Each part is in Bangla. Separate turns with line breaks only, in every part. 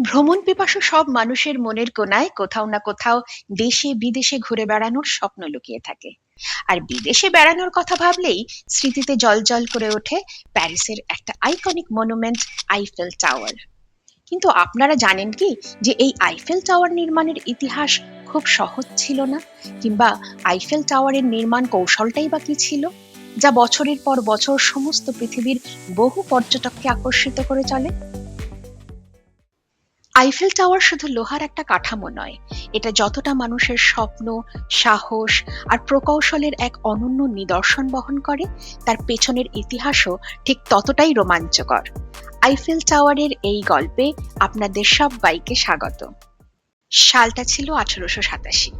ভ্রমণ পিপাসু সব মানুষের মনের কোনায় কোথাও না কোথাও দেশে বিদেশে ঘুরে বেড়ানোর স্বপ্ন লুকিয়ে থাকে। আর বিদেশে বেড়ানোর কথা ভাবলেই স্মৃতিতে জলজল করে ওঠে প্যারিসের একটা আইকনিক মনুমেন্ট আইফেল টাওয়ার কিন্তু আপনারা জানেন কি যে এই আইফেল টাওয়ার নির্মাণের ইতিহাস খুব সহজ ছিল না? কিংবা আইফেল টাওয়ারের নির্মাণ কৌশলটাই বা কি ছিল? যা বছরের পর বছর সমস্ত পৃথিবীর বহু পর্যটককে আকর্ষিত করে চলে? আইফেল টাওয়ার শুধু লোহার একটা কাঠামো নয়, এটা যতটা মানুষের স্বপ্ন, সাহস আর প্রকৌশলের এক অনন্য নিদর্শন বহন করে, তার পেছনের ইতিহাসও ঠিক ততটাই রোমাঞ্চকর। আইফেল টাওয়ারের এই গল্পে আপনাদের সবাইকে স্বাগত। সালটা ছিল আঠারোশো সাতাশি।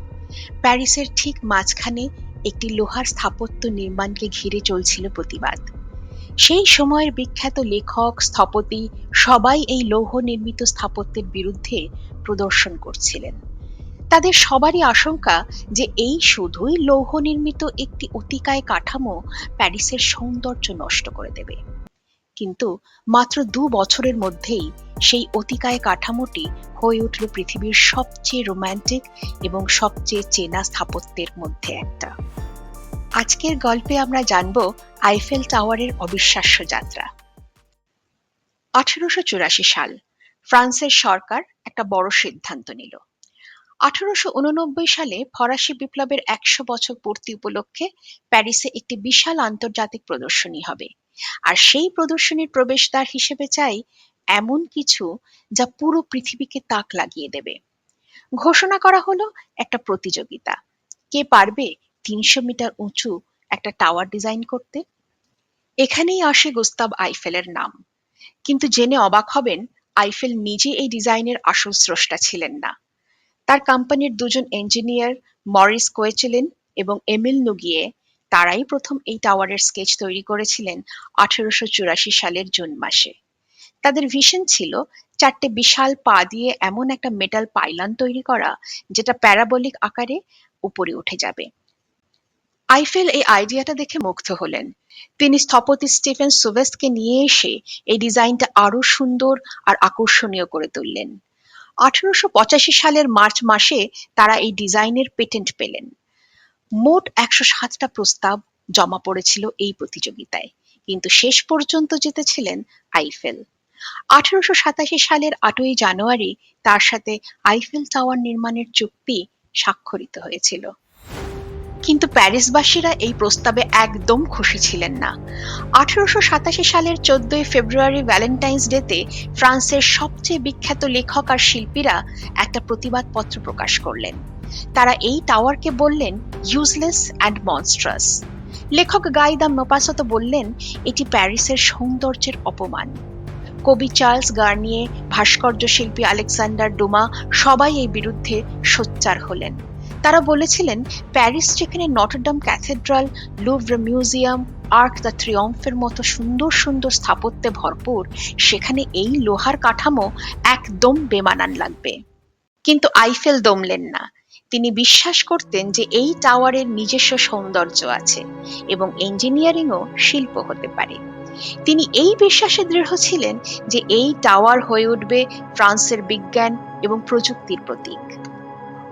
প্যারিসের ঠিক মাঝখানে একটি লোহার স্থাপত্য নির্মাণকে ঘিরে চলছিল প্রতিবাদ। সেই সময়ের বিখ্যাত লেখক, স্থপতি সবাই এই লৌহ নির্মিত স্থাপত্যের বিরুদ্ধে প্রদর্শন করছিলেন। তাদের সবারই আশঙ্কা যে এই শুধুই লৌহ নির্মিত একটি অতিকায় কাঠামো প্যারিসের সৌন্দর্য নষ্ট করে দেবে। কিন্তু মাত্র দু বছরের মধ্যেই সেই অতিকায় কাঠামোটি হয়ে উঠল পৃথিবীর সবচেয়ে রোমান্টিক এবং সবচেয়ে চেনা স্থাপত্যের মধ্যে একটা। আজকের গল্পে আমরা জানব আইফেল টাওয়ারের অবিশ্বাস্য যাত্রা। আঠারোশো চুরাশি সাল ফ্রান্সের সরকার একটা বড় সিদ্ধান্ত নিল। আঠারোশো উননব্বই সালে ফরাসি বিপ্লবের একশো বছর পূর্তি উপলক্ষে প্যারিসে একটি বিশাল আন্তর্জাতিক প্রদর্শনী হবে। আর সেই প্রদর্শনীর প্রবেশদ্বার হিসেবে চাই এমন কিছু যা পুরো পৃথিবীকে তাক লাগিয়ে দেবে। ঘোষণা করা হলো একটা প্রতিযোগিতা। কে পারবে তিনশো মিটার উঁচু একটা টাওয়ার ডিজাইন করতে। এখানেই আসে গুস্তাব আইফেলের নাম। কিন্তু জেনে অবাক হবেন, আইফেল নিজে এই ডিজাইনের আসল স্রষ্টা ছিলেন না। তার কোম্পানির দুজন ইঞ্জিনিয়ার মরিস কোয়েচেলিন এবং এমিল নুগিয়ে, তারাই প্রথম এই টাওয়ারের স্কেচ তৈরি করেছিলেন আঠেরোশো চুরাশি সালের জুন মাসে। তাদের ভিশন ছিল চারটে বিশাল পা দিয়ে এমন একটা মেটাল পাইলান তৈরি করা, যেটা প্যারাবলিক আকারে উপরে উঠে যাবে। আইফেল এই আইডিয়াটা দেখে মুগ্ধ হলেন। তিনি স্থপতি স্টিফেন সুভেস্টকে নিয়ে এসে এই ডিজাইনটা আরও সুন্দর আর আকর্ষণীয় করে তুললেন। আঠারোশো পঁচাশি সালের মার্চ মাসে তারা এই ডিজাইনের পেটেন্ট পেলেন। মোট একশো সাতটা প্রস্তাব জমা পড়েছিল এই প্রতিযোগিতায়, কিন্তু শেষ পর্যন্ত জিতেছিলেন আইফেল। আঠারোশো সাতাশি সালের আটই জানুয়ারি তার সাথে আইফেল টাওয়ার নির্মাণের চুক্তি স্বাক্ষরিত হয়েছিল। কিন্তু প্যারিসবাসীরা এই প্রস্তাবে একদম খুশি ছিলেন না। আঠারোশো সাতাশি সালের চোদ্দই ফেব্রুয়ারি ভ্যালেন্টাইন্স ডেতে ফ্রান্সের সবচেয়ে বিখ্যাত লেখক আর শিল্পীরা একটা প্রতিবাদপত্র প্রকাশ করলেন। তারা এই টাওয়ারকে বললেন ইউজলেস অ্যান্ড মনস্ট্রাস লেখক গাইদা মোপাসত বললেন, এটি প্যারিসের সৌন্দর্যের অপমান। কবি চার্লস গার্নিয়ে, ভাস্কর্য শিল্পী আলেকজান্ডার ডুমা সবাই এই বিরুদ্ধে সোচ্চার হলেন। তারা বলেছিলেন, প্যারিস যেখানে Notre Dame cathedral, Louvre museum, Arc de ত্রিয়ম্ফের মতো সুন্দর সুন্দর স্থাপত্যে ভরপুর, সেখানে এই লোহার কাঠামো একদম বেমানান লাগবে। কিন্তু আইফেল দমলেন না। তিনি বিশ্বাস করতেন যে এই টাওয়ারের নিজস্ব সৌন্দর্য আছে এবং ইঞ্জিনিয়ারিংও শিল্প হতে পারে। তিনি এই বিশ্বাসে দৃঢ় ছিলেন যে এই টাওয়ার হয়ে উঠবে ফ্রান্সের বিজ্ঞান এবং প্রযুক্তির প্রতীক।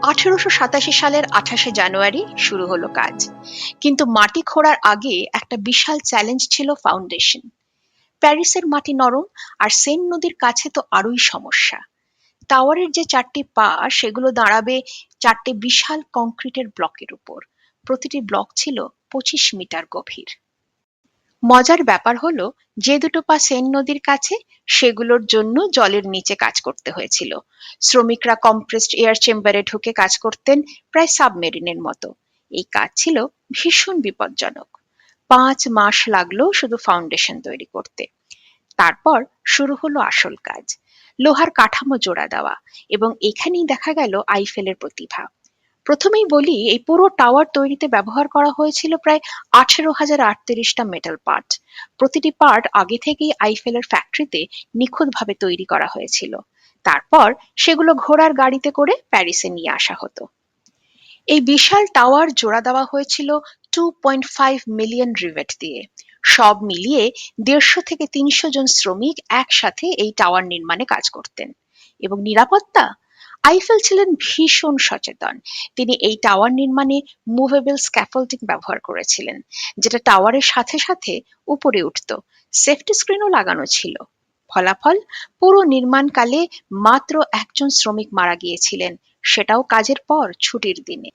আঠেরোশো সাতাশি সালের আঠাশে জানুয়ারি শুরু হলো কাজ। কিন্তু মাটি খোঁড়ার আগে একটা বিশাল চ্যালেঞ্জ ছিল ফাউন্ডেশন। প্যারিসের মাটি নরম আর সেন নদীর কাছে তো আরোই সমস্যা। টাওয়ারের যে চারটি পা, সেগুলো দাঁড়াবে চারটে বিশাল কংক্রিটের ব্লকের উপর। প্রতিটি ব্লক ছিল পঁচিশ মিটার গভীর। মজার ব্যাপার হলো, যে দুটো পা সেন নদীর কাছে, সেগুলোর জন্য জলের নিচে কাজ করতে হয়েছিল। শ্রমিকরা কম্প্রেসড এয়ার চেম্বারে ঢুকে কাজ করতেন প্রায় সাবমেরিনের মতো। এই কাজ ছিল ভীষণ বিপজ্জনক। পাঁচ মাস লাগল শুধু ফাউন্ডেশন তৈরি করতে। তারপর শুরু হলো আসল কাজ। লোহার কাঠামো জোড়া দেওয়া এবং এখানেই দেখা গেল আইফেলের প্রতিভা। প্রথমেই বলি, এই পুরো টাওয়ার তৈরিতে ব্যবহার করা হয়েছিল প্রায় আঠেরো হাজার আটত্রিশটা মেটাল পার্ট প্রতিটি পার্ট আগে থেকেই আইফেলের ফ্যাক্টরিতে নিখুঁতভাবে তৈরি করা হয়েছিল। তারপর সেগুলো ঘোড়ার গাড়িতে করে প্যারিসে নিয়ে আসা হতো। এই বিশাল টাওয়ার জোড়া দেওয়া হয়েছিল two point five million rivet দিয়ে। সব মিলিয়ে দেড়শো থেকে তিনশো জন শ্রমিক একসাথে এই টাওয়ার নির্মাণে কাজ করতেন। এবং নিরাপত্তা? আইফেল ছিলেন ভীষণ সচেতন। তিনি এই টাওয়ার নির্মাণে মুভেবল স্ক্যাফোল্ডিং ব্যবহার করেছিলেন, যেটা টাওয়ারের সাথে সাথে উপরে উঠত। সেফটি স্ক্রিনও লাগানো ছিল। ফলাফল, পুরো নির্মাণকালে মাত্র একজন শ্রমিক মারা গিয়েছিলেন। সেটাও কাজের পর, ছুটির দিনে।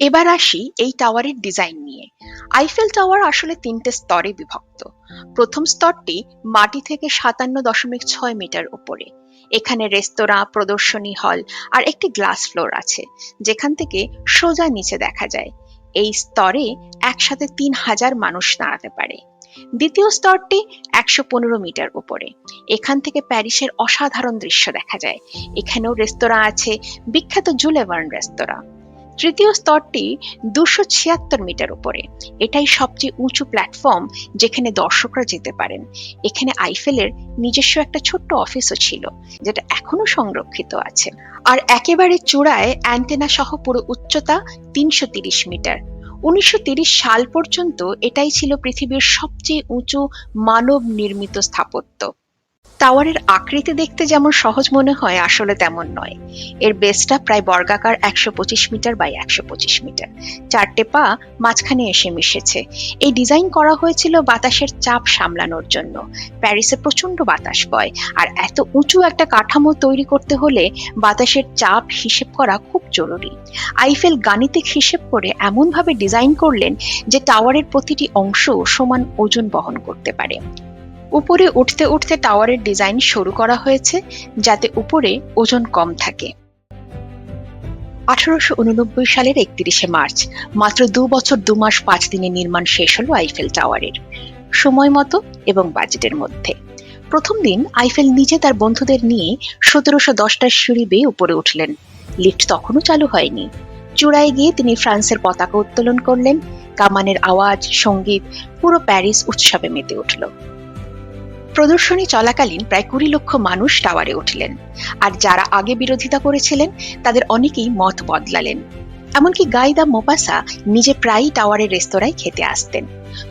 এবার আসি এই টাওয়ারের ডিজাইন নিয়ে। আইফেল টাওয়ার আসলে তিনটে স্তরে বিভক্ত। প্রথম স্তরটি মাটি থেকে সাতান্ন দশমিক ছয় মিটার উপরে। এখানে রেস্তোরাঁ, প্রদর্শনী হল আর একটি গ্লাস ফ্লোর আছে, যেখান থেকে সোজা নিচে দেখা যায়। এই স্তরে একসাথে তিন হাজার মানুষ দাঁড়াতে পারে। দ্বিতীয় স্তরটি একশো পনেরো মিটার উপরে। এখান থেকে প্যারিসের অসাধারণ দৃশ্য দেখা যায়। এখানেও রেস্তোরাঁ আছে, বিখ্যাত জুলেভার্ন রেস্তোরাঁ। তৃতীয় স্তরটি দুশো ছিয়াত্তর মিটার উপরে। এটাই সবচেয়ে উঁচু প্ল্যাটফর্ম যেখানে দর্শকরা যেতে পারেন। এখানে আইফেলের নিজস্ব একটা ছোট্ট অফিসও ছিল, যেটা এখনও সংরক্ষিত আছে। আর একেবারে চূড়ায় অ্যান্টেনা সহ পুরো উচ্চতা তিনশো মিটার। উনিশশো সাল পর্যন্ত এটাই ছিল পৃথিবীর সবচেয়ে উঁচু মানব নির্মিত স্থাপত্য। টাওয়ারের আকৃতি দেখতে যেমন সহজ মনে হয়, আসলে তেমন নয়। এর বেসটা প্রায় বর্গাকার একশো পঁচিশ মিটার বাই একশো পঁচিশ মিটার। চারটে পা মাঝখানে এসে মিশেছে। এই ডিজাইন করা হয়েছিল বাতাসের চাপ সামলানোর জন্য। প্যারিসে প্রচণ্ড বাতাস বয়, আর এত উঁচু একটা কাঠামো তৈরি করতে হলে বাতাসের চাপ হিসেব করা খুব জরুরি। আইফেল গাণিতিক হিসেব করে এমনভাবে ডিজাইন করলেন যে টাওয়ারের প্রতিটি অংশ সমান ওজন বহন করতে পারে। উপরে উঠতে উঠতে টাওয়ারের ডিজাইন শুরু করা হয়েছে, যাতে উপরে ওজন কম থাকে। আঠারোশো উননব্বই সালের একত্রিশে মার্চ, মাত্র দু বছর দু মাস পাঁচ দিনে নির্মাণ শেষ হলো আইফেল টাওয়ারের সময় মতো এবং বাজেটের মধ্যে। প্রথম দিন আইফেল নিজে তার বন্ধুদের নিয়ে সতেরোশো দশটার সিঁড়ি বেয়ে উপরে উঠলেন। লিফট তখনও চালু হয়নি। চূড়ায় গিয়ে তিনি ফ্রান্সের পতাকা উত্তোলন করলেন। কামানের আওয়াজ, সংগীত, পুরো প্যারিস উৎসবে মেতে উঠল। প্রদর্শনী চলাকালীন প্রায় কুড়ি লক্ষ মানুষ টাওয়ারে উঠলেন। আর যারা আগে বিরোধিতা করেছিলেন, তাদের অনেকেই মত বদলালেন। এমনকি গাইদা মোপাসা নিজে প্রায়ই টাওয়ারের রেস্তোরাঁয় খেতে আসতেন।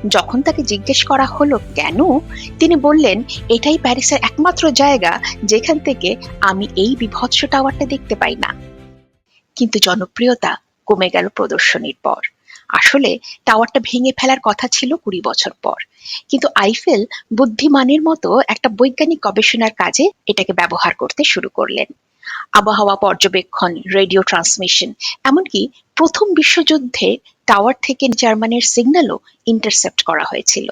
যখন তাকে জিজ্ঞেস করা হলো, কেন? তিনি বললেন, এটাই প্যারিসের একমাত্র জায়গা, যেখান থেকে আমি এই বিভৎস টাওয়ারটা দেখতে পাই না। কিন্তু জনপ্রিয়তা কমে গেল প্রদর্শনীর পর। আসলে টাওয়ারটা ভেঙে ফেলার কথা ছিল কুড়ি বছর পর। কিন্তু আইফেল বুদ্ধিমানের মতো একটা বৈজ্ঞানিক গবেষণার কাজে এটাকে ব্যবহার করতে শুরু করলেন। আবহাওয়া পর্যবেক্ষণ, রেডিও ট্রান্সমিশন, এমনকি প্রথম বিশ্বযুদ্ধে টাওয়ার থেকে জার্মানির সিগন্যালও ইন্টারসেপ্ট করা হয়েছিল।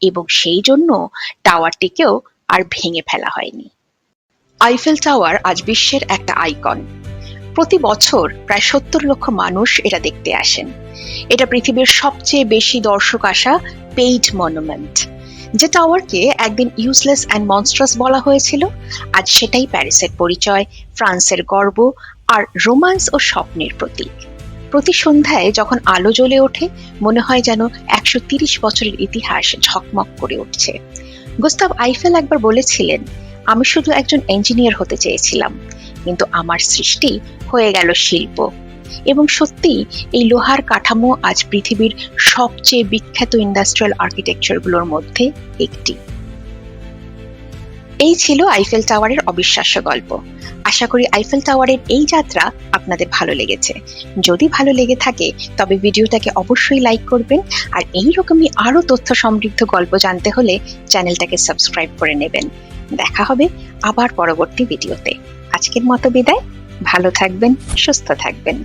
এবং সেই জন্য টাওয়ারটিকেও আর ভেঙে ফেলা হয়নি। আইফেল টাওয়ার আজ বিশ্বের একটা আইকন। প্রতি বছর প্রায় সত্তর লক্ষ মানুষ এটা দেখতে আসেন। এটা পৃথিবীর সবচেয়ে বেশি দর্শক আসা পেইড মনুমেন্ট যে টাওয়ারকে একদিন ইউজলেস অ্যান্ড মনস্ট্রাস বলা হয়েছিল, আজ সেটাই প্যারিসের পরিচয়, ফ্রান্সের গর্ব আর রোমান্স ও স্বপ্নের প্রতীক। প্রতি সন্ধ্যায় যখন আলো জ্বলে ওঠে, মনে হয় যেন একশো তিরিশ বছরের ইতিহাস ঝকমক করে উঠছে। গুস্তাব আইফেল একবার বলেছিলেন, আমি শুধু একজন ইঞ্জিনিয়ার হতে চেয়েছিলাম। কিন্তু আমার সৃষ্টি হয়ে গেল শিল্প। এবং সত্যি এই লোহার কাঠামো আজ পৃথিবীর সবচেয়ে বিখ্যাত ইন্ডাস্ট্রিয়াল আর্কিটেকচারগুলোর মধ্যে একটি। এই ছিল আইফেল টাওয়ারের অবিশ্বাস্য গল্প। আশা করি আইফেল টাওয়ারের এই যাত্রা আপনাদের ভালো লেগেছে। যদি ভালো লেগে থাকে, তবে ভিডিওটাকে অবশ্যই লাইক করবেন। আর এই রকমই আরও তথ্য সমৃদ্ধ গল্প জানতে হলে চ্যানেলটাকে সাবস্ক্রাইব করে নেবেন। দেখা হবে আবার পরবর্তী ভিডিওতে। আজকের মতো বিদায়। ভালো থাকবেন সুস্থ থাকবেন।